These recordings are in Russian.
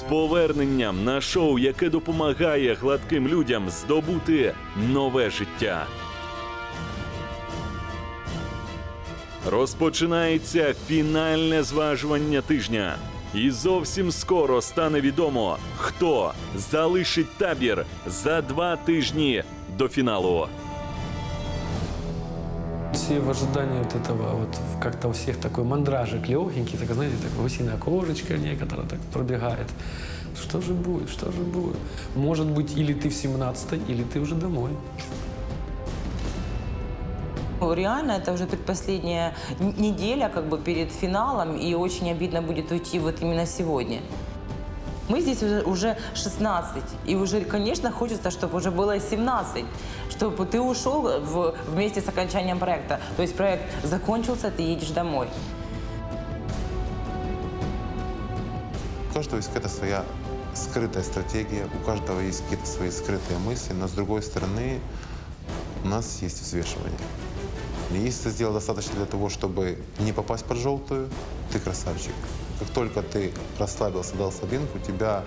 з поверненням на шоу, яке допомагає гладким людям здобути нове життя. Розпочинається фінальне зважування тижня. І зовсім скоро стане відомо, хто залишить табір за два тижні до фіналу. Все в ожидании вот этого, вот как-то у всех такой мандражик легенький, так, знаете, такая гусиная кожечка некоторая так пробегает. Что же будет, что же будет? Может быть, или ты в 17 или ты уже домой. Реально, это уже предпоследняя неделя как бы перед финалом, и очень обидно будет уйти вот именно сегодня. Мы здесь уже, уже 16, и уже, конечно, хочется, чтобы уже было 17, чтобы ты ушел в- вместе с окончанием проекта. То есть проект закончился, ты едешь домой. У каждого есть какая-то своя скрытая стратегия, у каждого есть какие-то свои скрытые мысли, но с другой стороны у нас есть взвешивание. Если ты сделал достаточно для того, чтобы не попасть под желтую, ты красавчик. Как только ты расслабился, дал слабинку, тебя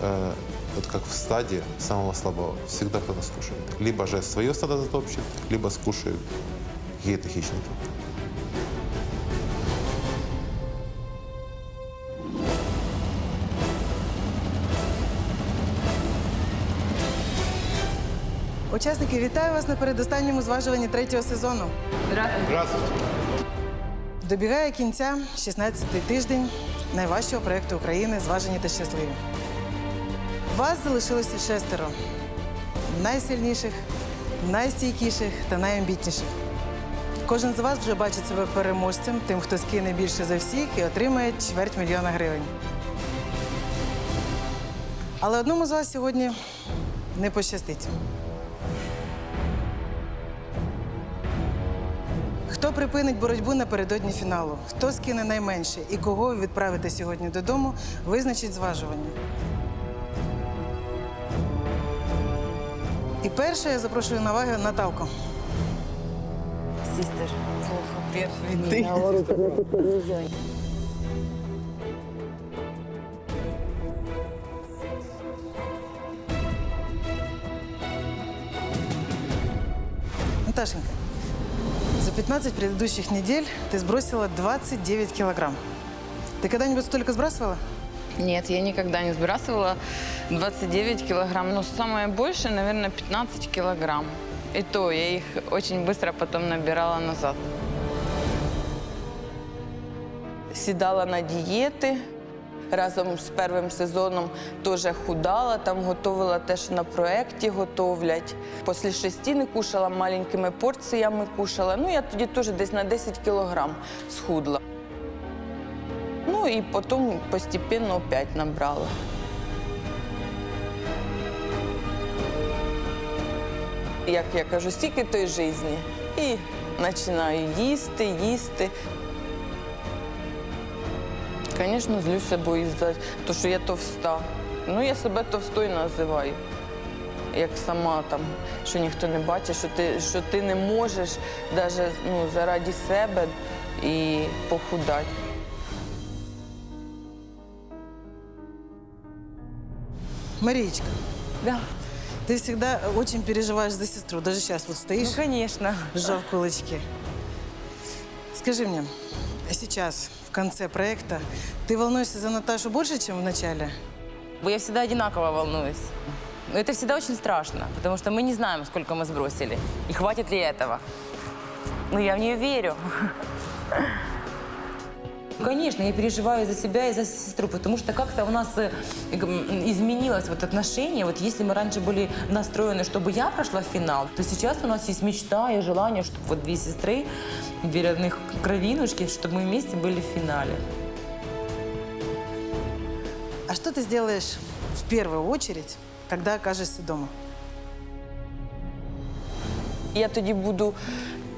э, вот как в стаде самого слабого всегда кто-то скушает. Либо же свое стадо затопчет, либо скушают какие-то хищники. Учасники, вітаю вас на передостанньому зважуванні третього сезону. Здравствуйте. Добігає кінця 16-й тиждень найважчого проєкту України Зважені та щасливі. Вас залишилося шестеро найсильніших, найстійкіших та найамбітніших. Кожен з вас вже бачить себе переможцем, тим, хто скине більше за всіх і отримає чверть мільйона гривень. Але одному з вас сьогодні не пощастить. Хто припинить боротьбу напередодні фіналу? Хто скине найменше і кого ви відправите сьогодні додому, визначить зважування. І перше я запрошую на вагу Наталку. Систер. Наташенька, за 15 предыдущих недель ты сбросила 29 килограмм. Ты когда-нибудь столько сбрасывала? Нет, я никогда не сбрасывала 29 килограмм. Но самое большее, наверное, 15 килограмм. И то я их очень быстро потом набирала назад. Сідала на дієти. Разом з першим сезоном теж худала, там готувала те, що на проєкті готовлять. Після шести не кушала, маленькими порціями кушала. Ну, я тоді теж десь на 10 кілограм схудла. Ну і потім постепенно опять набрала. Як я кажу, стільки той житті. І починаю їсти, їсти. Звісно, злюся, бо із-за того, що я товста. Ну, я себе товстою називаю. Як сама там, що ніхто не бачить, що ти, що ти не можеш навіть ну, заради себе і похудати. Мариечка, Да, ты всегда очень переживаешь за сестру. Даже сейчас вот ну, стоишь, конечно. сжав кулачки. Скажи мне, сейчас, в конце проекта, ты волнуешься за Наташу больше, чем в начале? Я всегда одинаково волнуюсь. Но это всегда очень страшно, потому что мы не знаем, сколько мы сбросили. И хватит ли этого. Но я в нее верю. Конечно, я переживаю за себя и за сестру, потому что как-то у нас э, изменилось вот отношение. Вот если мы раньше были настроены, чтобы я прошла в финал, то сейчас у нас есть мечта и желание, чтобы вот две сестры, две родных кровинушки, чтобы мы вместе были в финале. А что ты сделаешь в первую очередь, когда окажешься дома? Я тоді буду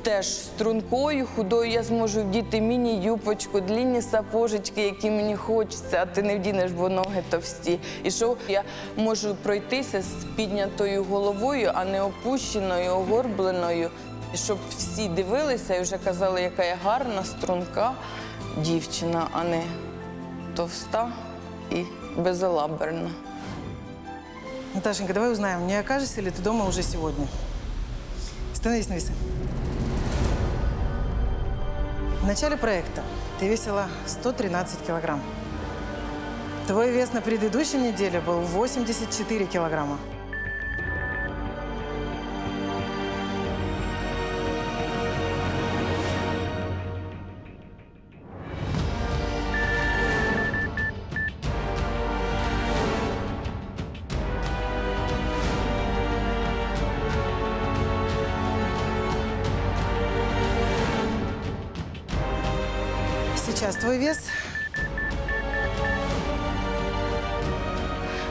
теж стрункою, худою, я зможу вдіти міні-юпочку, длінні сапожечки, які мені хочеться, а ти не вдінеш, бо ноги товсті. І що я можу пройтися з піднятою головою, а не опущеною, огорбленою. Щоб всі дивилися і вже казали, яка я гарна, струнка дівчина, а не товста і безалаберно. Наташенька, давай узнаем, не окажешься ли ты дома уже сегодня. Становись на. В начале проекта ты весила 113 килограмм. Твой вес на предыдущей неделе был 84 килограмма. Сейчас твой вес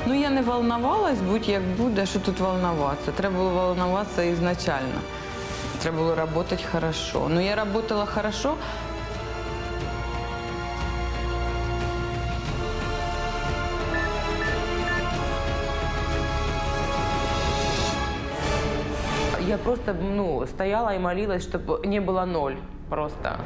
Ну я не волновалась, будь-як буде, що тут волноватися. Треба було волноватися ізначально. Треба було працювати хорошо. Ну я працювала хорошо, Я просто, ну, стояла и молилась, чтобы не было ноль. Просто.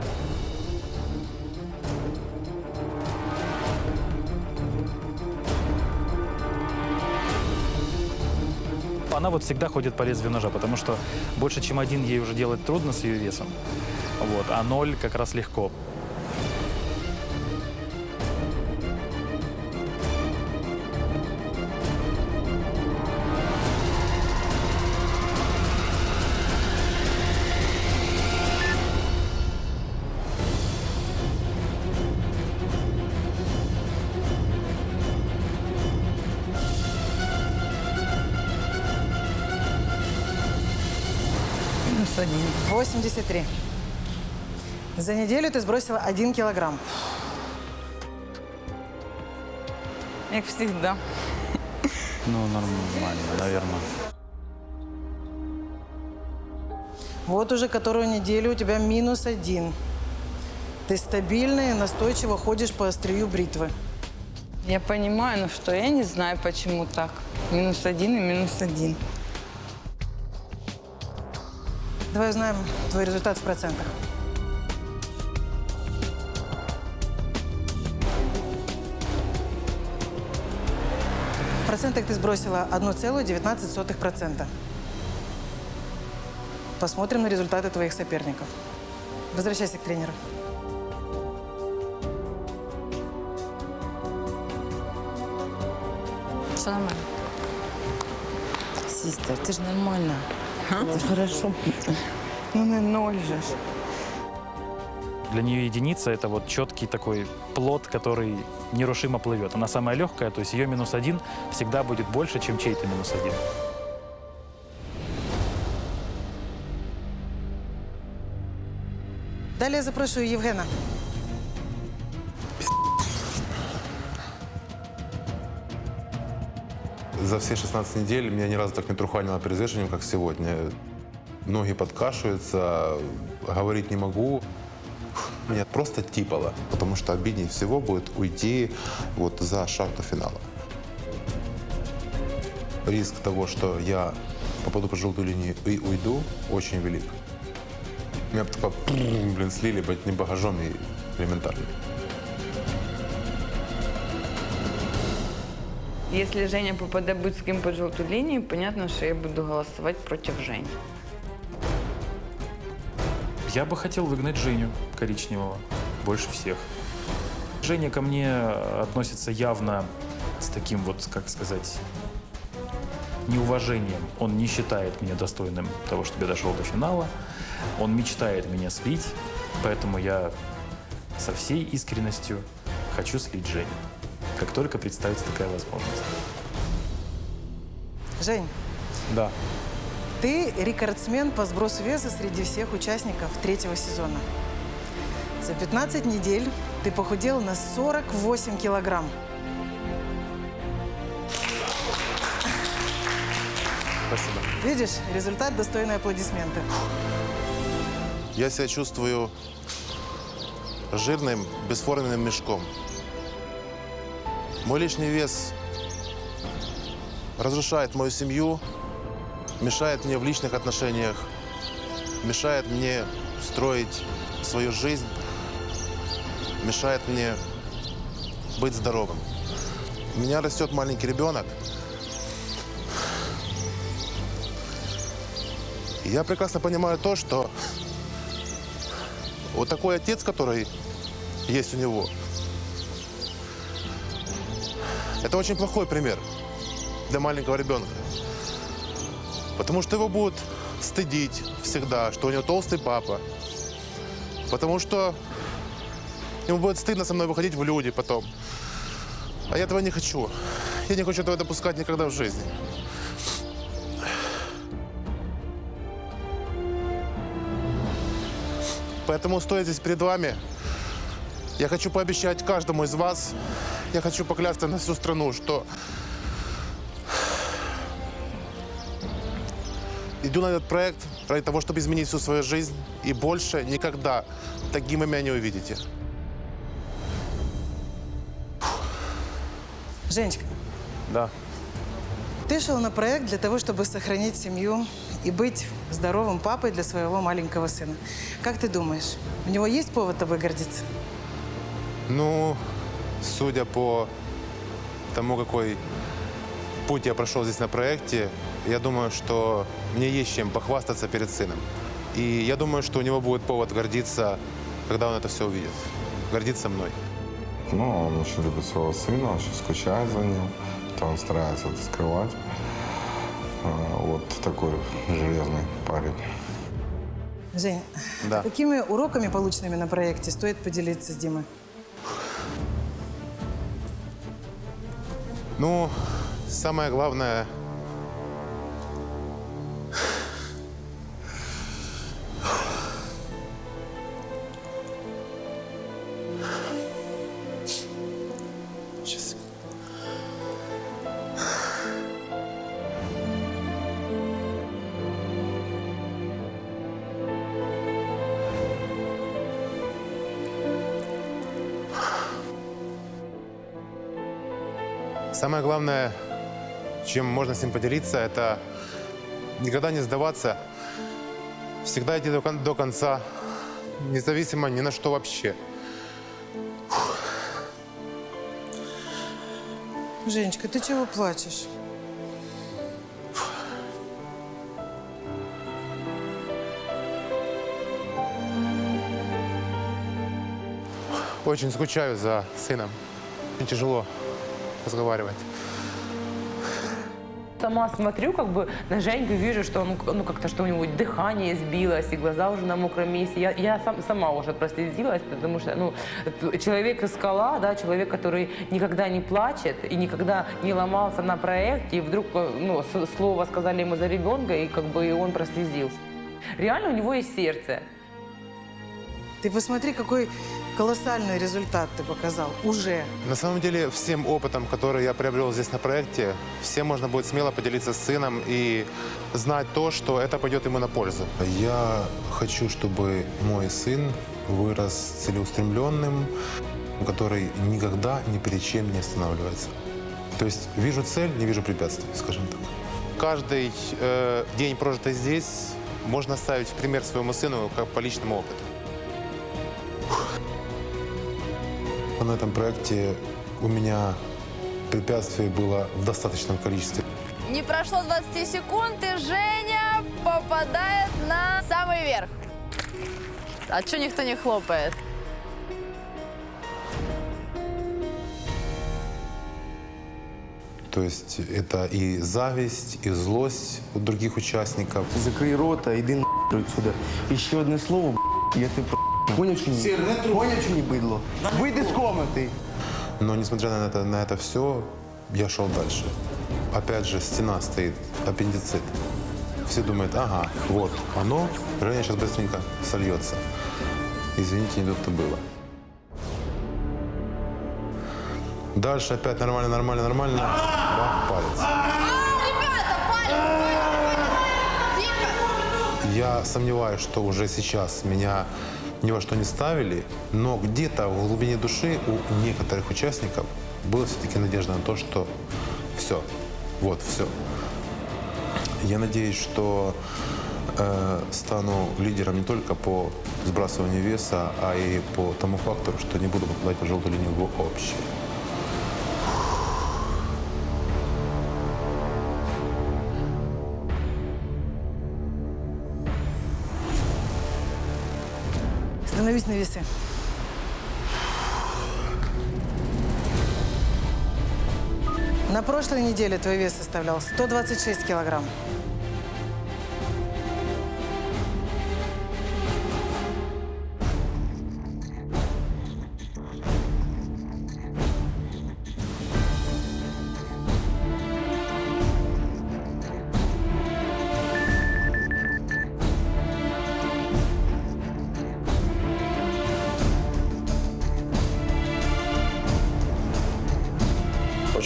Она вот всегда ходит по лезвию ножа, потому что больше, чем один ей уже делать трудно с ее весом. Вот, а ноль как раз легко. 83. За неделю ты сбросила 1 килограмм. Як завжди. Ну, нормально, наверное. Вот уже которую неделю у тебя минус один. Ты стабильно и настойчиво ходишь по острию бритвы. Я понимаю, но что я не знаю, почему так. Минус один и минус один. Давай узнаем твой результат в процентах. В процентах ты сбросила 1,19%. Посмотрим на результаты твоих соперников. Возвращайся к тренеру. Все нормально. Систер, ты же нормально. Это хорошо. Ну не ноль же. Для нее единица это вот четкий такой плод, который нерушимо плывет. Она самая легкая, то есть ее минус один всегда будет больше, чем чей-то минус один. Далее запрошую Евгена. За все 16 недель меня ни разу так не труханило перед взвешиванием, как сегодня. Ноги подкашиваются, говорить не могу. Меня просто типало, потому что обиднее всего будет уйти вот за шаг до финала. Риск того, что я попаду по желтую линию и уйду, очень велик. Меня бы такое, блин, слили бы одним багажом и элементарно. Если Женя попадет будь с кем под желтую линию, понятно, что я буду голосовать против Жени. Я бы хотел выгнать Женю Коричневого больше всех. Женя ко мне относится явно с таким вот, как сказать, неуважением. Он не считает меня достойным того, чтобы я дошел до финала. Он мечтает меня слить, поэтому я со всей искренностью хочу слить Женю, как только представится такая возможность. Жень, Да. ты рекордсмен по сбросу веса среди всех участников третьего сезона. За 15 недель ты похудел на 48 килограмм. Спасибо. Видишь, результат достойный аплодисменты. Я себя чувствую жирным, бесформенным мешком. Мой лишний вес разрушает мою семью, мешает мне в личных отношениях, мешает мне строить свою жизнь, мешает мне быть здоровым. у меня растет маленький ребенок. И я прекрасно понимаю то, что вот такой отец, который есть у него, это очень плохой пример для маленького ребенка. Потому что его будут стыдить всегда, что у него толстый папа. Потому что ему будет стыдно со мной выходить в люди потом. А я этого не хочу. Я не хочу этого допускать никогда в жизни. Поэтому, стоя здесь перед вами, я хочу пообещать каждому из вас, я хочу поклясться на всю страну, что иду на этот проект ради того, чтобы изменить всю свою жизнь, и больше никогда таким меня не увидите. Женечка, Да. ты шел на проект для того, чтобы сохранить семью и быть здоровым папой для своего маленького сына. Как ты думаешь, у него есть повод тобой гордиться? Ну, судя по тому, какой путь я прошел здесь на проекте, я думаю, что мне есть чем похвастаться перед сыном. И я думаю, что у него будет повод гордиться, когда он это все увидит. Гордиться мной. Ну, он очень любит своего сына, очень скучает за ним. То он старается это скрывать. А, Вот такой железный парень. Жень, Да. какими уроками, полученными на проекте, стоит поделиться с Димой? Ну, самое главное... Самое главное, чем можно с ним поделиться, это никогда не сдаваться, всегда идти до, кон- до конца, независимо ни на что вообще. Женечка, ты чего плачешь? Очень скучаю за сыном. Очень тяжело разговаривать. Сама смотрю как бы на Женьку вижу, что он, ну как-то, что у него дыхание сбилось, и глаза уже на мокром месте. Я, я сам, сама уже прослезилась, потому что, ну, человек из скала, да, человек, который никогда не плачет и никогда не ломался на проекте, и вдруг, э, ну, слово сказали ему за ребенка, и как бы и он прослезился. Реально у него есть сердце. Ты посмотри, какой колоссальный результат ты показал уже. На самом деле, всем опытом, который я приобрел здесь на проекте, всем можно будет смело поделиться с сыном и знать то, что это пойдет ему на пользу. Я хочу, чтобы мой сын вырос целеустремленным, который никогда ни перед чем не останавливается. То есть вижу цель, не вижу препятствий, скажем так. Каждый э, день, прожитый здесь, можно ставить в пример своему сыну как по личному опыту. На этом проекте у меня препятствий было в достаточном количестве. Не прошло 20 секунд, и Женя попадает на самый верх. А что никто не хлопает? То есть это и зависть, и злость у других участников. Закрий рота, йди нахуй отсюда. І ще одне слово, б**, я тебе про... Поняв чи ні? Поняв чи ні, бидло? Вийди з комнати. Но несмотря на это, на это все, я шел дальше. Опять же, стена стоит, аппендицит. Все думают, ага, вот оно, Женя сейчас быстренько сольется. Извините, не тут-то было. Дальше опять нормально, нормально, нормально. Бах, палец. Я сомневаюсь, что уже сейчас меня ни во что не ставили, но где-то в глубине души у некоторых участников была все-таки надежда на то, что все, вот, все. Я надеюсь, что э, стану лидером не только по сбрасыванию веса, а и по тому фактору, что не буду попадать по желтой линии вообще. На весы. На прошлой неделе твой вес составлял 126 килограмм.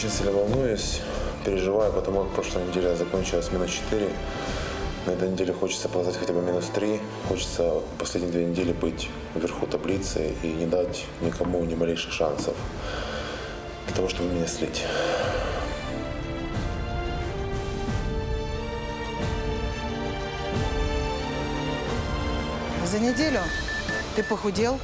Очень сильно волнуюсь, переживаю, потому как прошлая неделя закончилась минус 4. На этой неделе хочется показать хотя бы минус 3. Хочется последние две недели быть вверху таблицы и не дать никому ни малейших шансов для того, чтобы меня слить. За неделю ты похудел.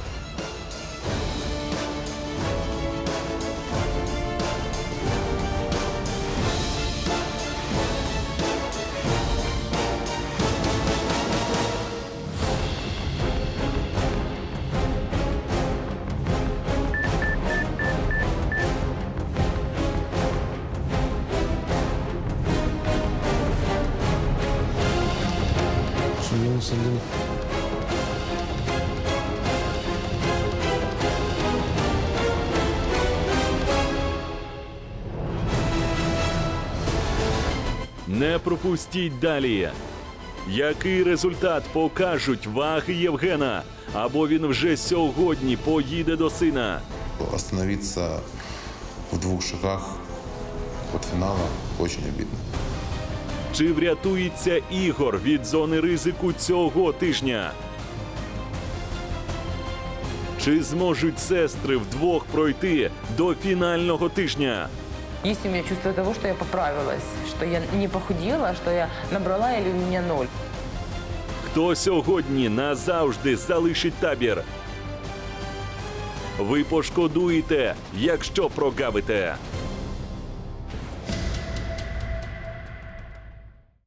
Не пропустіть далі. Який результат покажуть ваги Євгена? Або він вже сьогодні поїде до сина? Остановиться в двух шагах от финала очень обидно. Чи врятується Ігор від зони ризику цього тижня? Чи зможуть сестри вдвох пройти до фінального тижня? Есть у меня чувство того, что я поправилась, что я не похудела, что я набрала или у меня ноль. Хто сьогодні назавжди залишить табір? Ви пошкодуєте, якщо прогавите.